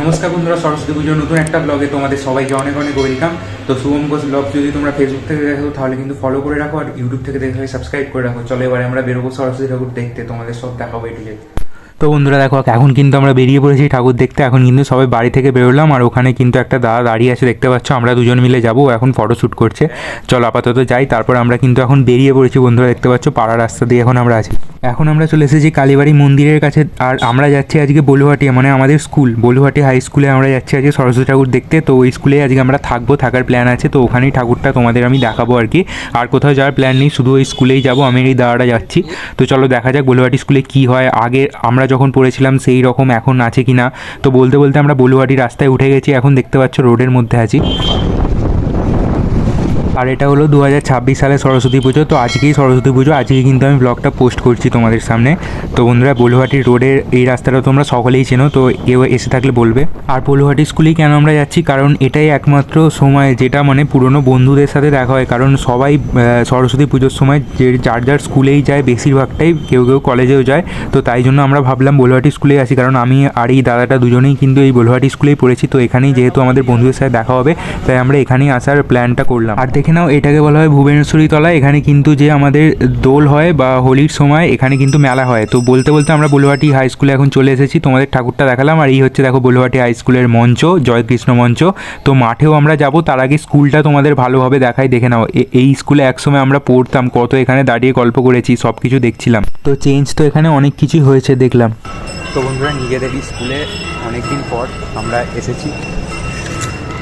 নমস্কার বন্ধুরা, সরস্বতী পুজোর নতুন একটা ব্লগে তোমাদের সবাইকে অনেক অনেক ওয়েলকাম তো শুভম ঘোষ ব্লগ যদি তোমরা ফেসবুক থেকে দেখো, তাহলে কিন্তু ফলো করে রাখো আর ইউটিউব থেকে দেখে সাবস্ক্রাইব করে রাখো। চলো এবারে আমরা বেরোবো সরস্বতী ঠাকুর দেখতে, তোমাদের সব দেখাবো এটু যাই তো বন্ধুরা দেখো, এখন কিন্তু আমরা বেরিয়ে পড়েছি ঠাকুর দেখতে। এখন কিন্তু সবাই বাড়ি থেকে বেরোলাম আর ওখানে কিন্তু একটা দাদা দাঁড়িয়ে আছে, দেখতে পাচ্ছ? আমরা দুজন মিলে যাব এখন ফটো শ্যুট করছে। চলো আপাতত যাই, তারপর আমরা কিন্তু এখন বেরিয়ে পড়েছি বন্ধুরা, দেখতে পাচ্ছ? পাড়া রাস্তা দিয়ে এখন আমরা আছি। এখন আমরা চলে এসেছি কালীবাড়ি মন্দিরের কাছে। আর আমরা যাচ্ছি আজকে বলুহাটি মানে আমাদের স্কুল বলুহাটি হাই স্কুলে আমরা যাচ্ছি আজকে সরস্বতী ঠাকুর দেখতে। তো ওই স্কুলে আজকে আমরা থাকব, থাকার প্ল্যান আছে। তো ওখানেই ঠাকুরটা তোমাদের আমি দেখাবো আর কি। আর কোথাও যাওয়ার প্ল্যান নেই, শুধু ওই স্কুলেই যাব, আমি এই দাদাটা যাচ্ছি। তো চলো দেখা যাক বলুহাটি স্কুলে কি হয়। আগে আমরা যখন পড়েছিলাম সেই রকম এখন আছে কিনা, তো বলতে বলতে আমরা বলুয়াটি রাস্তায় উঠে গেছি, এখন দেখতে পাচ্ছ রোডের মধ্যে আছি। আর এটা হলো দু সালে সরস্বতী পুজো। তো আজকেই সরস্বতী পুজো আজকে কিন্তু আমি ব্লগটা পোস্ট করছি তোমাদের সামনে। তো বন্ধুরা, বলুহাটি রোডের এই রাস্তাটা তোমরা সকলেই চেনো, তো কেউ এসে থাকলে বলবে। আর বলুহাটি স্কুলেই কেন আমরা যাচ্ছি? কারণ এটাই একমাত্র সময় যেটা মানে পুরনো বন্ধুদের সাথে দেখা হয়। কারণ সবাই সরস্বতী পুজোর সময় যে যার যার স্কুলেই যায়, বেশিরভাগটাই কেউ কেউ কলেজেও যায়। তো তাই জন্য আমরা ভাবলাম বলুহাটি স্কুলেই আসি কারণ আমি আর এই দাদাটা দুজনেই কিন্তু এই বলুহাটি স্কুলেই পড়েছি। তো এখানেই যেহেতু আমাদের বন্ধুদের সাথে দেখা হবে, তাই আমরা এখানেই আসার প্ল্যানটা করলাম। আর দেখে নাও, এটাকে বলা হয় ভুবনেশ্বরী তলা এখানে কিন্তু যে আমাদের দোল হয় বা হোলির সময়, এখানে কিন্তু মেলা হয়। তো বলতে বলতে আমরা বলুহাটি হাই স্কুলে এখন চলে এসেছি। তোমাদের ঠাকুরটা দেখালাম। আর এই হচ্ছে দেখো বলুহাটি হাই স্কুলের মঞ্চ, জয়কৃষ্ণ মঞ্চ। তো মাঠেও আমরা যাব। তার আগে স্কুলটা তোমাদের ভালোভাবে দেখাই। দেখে নাও এই স্কুলে একসময় আমরা পড়তাম, কত এখানে দাঁড়িয়ে গল্প করেছি সব কিছু দেখছিলাম। তো চেঞ্জ তো এখানে অনেক কিছুই হয়েছে, দেখলাম। তো বন্ধুরা নিজেদের স্কুলে অনেকদিন পর আমরা এসেছি।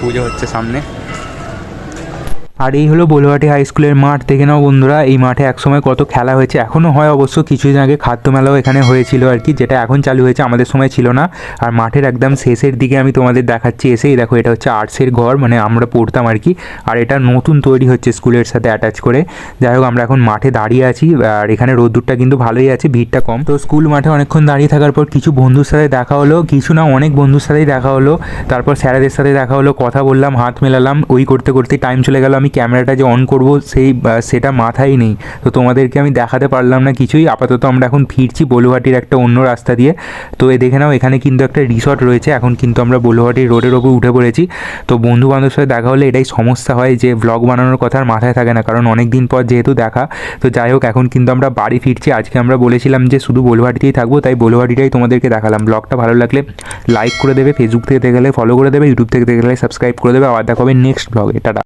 পুজো হচ্ছে সামনে। আর এই হলো বলুয়াটি হাই স্কুলের মাঠ। দেখে নাও বন্ধুরা, এই মাঠে একসময় কত খেলা হয়েছে। এখনও হয় অবশ্য কিছুদিন আগে খাদ্য মেলাও এখানে হয়েছিল আর কি, যেটা এখন চালু হয়েছে, আমাদের সময় ছিল না। আর মাঠের একদম শেষের দিকে আমি তোমাদের দেখাচ্ছি এসেই, দেখো এটা হচ্ছে আর্টসের ঘর মানে আমরা পড়তাম আর কি। আর এটা নতুন তৈরি হচ্ছে স্কুলের সাথে অ্যাটাচ করে। যাই হোক, আমরা এখন মাঠে দাঁড়িয়ে আছি, আর এখানে রোদ্দুরটা কিন্তু ভালোই আছে, ভিড়টা কম। তো স্কুল মাঠে অনেকক্ষণ দাঁড়িয়ে থাকার পর কিছু বন্ধুর সাথে দেখা হলো, কিছু না, অনেক বন্ধুর সাথেই দেখা হলো। তারপর স্যারেদের সাথে দেখা হলো, কথা বললাম, হাত মেলালাম, ওই করতে করতে টাইম চলে গেল আমি ক্যামেরাটা যে অন করব, সেই সেটা মাথায় নেই। তো তোমাদেরকে আমি দেখাতে পারলাম না কিছুই। আপাতত আমরা এখন ফিরছি বলুহাটির একটা অন্য রাস্তা দিয়ে। তো এ দেখে নাও, এখানে কিন্তু একটা রিসর্ট রয়েছে। এখন কিন্তু আমরা বলুহাটির রোডের ওপর উঠে পড়েছি। তো বন্ধু বান্ধবের সাথে দেখা হলে এটাই সমস্যা হয় যে ব্লগ বানানোর কথা আর মাথায় থাকে না, কারণ অনেক দিন পর যেহেতু দেখা। তো যাই হোক, এখন কিন্তু আমরা বাড়ি ফিরছি। আজকে আমরা বলেছিলাম যে শুধু বলুহাটিতেই থাকব, তাই বলুহাটিটাই তোমাদেরকে দেখালাম। ব্লগটা ভালো লাগলে লাইক করে দেবে ফেসবুক থেকে দেখে গেলে ফলো করে দেবে ইউটিউব থেকে দেখে গেলে সাবস্ক্রাইব করে দেবে। আবার দেখা হবে নেক্সট ব্লগে টাটা।